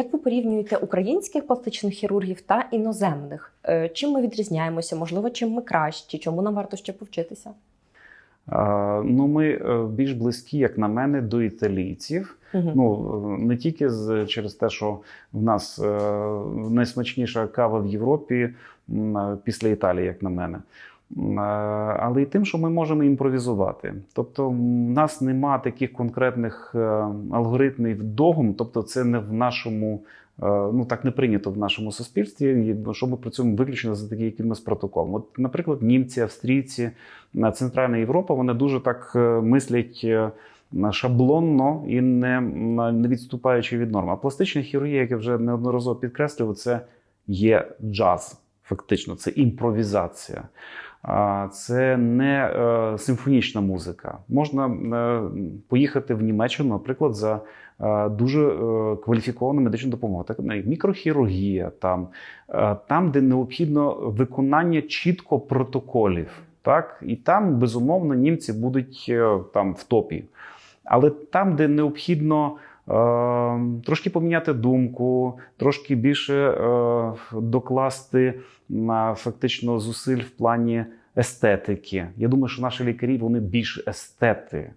Як ви порівнюєте українських пластичних хірургів та іноземних? Е, Чим ми відрізняємося? Можливо, чим ми кращі? Чому нам варто ще повчитися? Ну, ми е, більш близькі, як на мене, до італійців. Мгм. Ну е, не тільки з через те, що в нас найсмачніша кава в Європі після Італії, як на мене. Е, Але й тим, що ми можемо імпровізувати. Тобто, в нас нема таких конкретних е, алгоритмів догм, тобто, це не в нашому. е, Ну так не прийнято в нашому суспільстві, що ми працюємо виключно за таким якимось протоколом. От, наприклад, німці, австрійці, Центральна Європа, вони дуже так мислять шаблонно і не, не відступаючи від норм. А пластична хірургія, як я вже неодноразово підкреслював, це є джаз. Фактично, це імпровізація. Це не е, симфонічна музика. Можна е, поїхати в Німеччину, наприклад, за е, дуже кваліфіковану медичну допомогу, так як мікрохірургія, там, там, де необхідно виконання чітко протоколів. Так? І там, безумовно, німці будуть там в топі. Але там, де необхідно трошки поміняти думку, трошки більше е, докласти на фактично зусиль в плані естетики. Я думаю, що наші лікарі вони більш естети.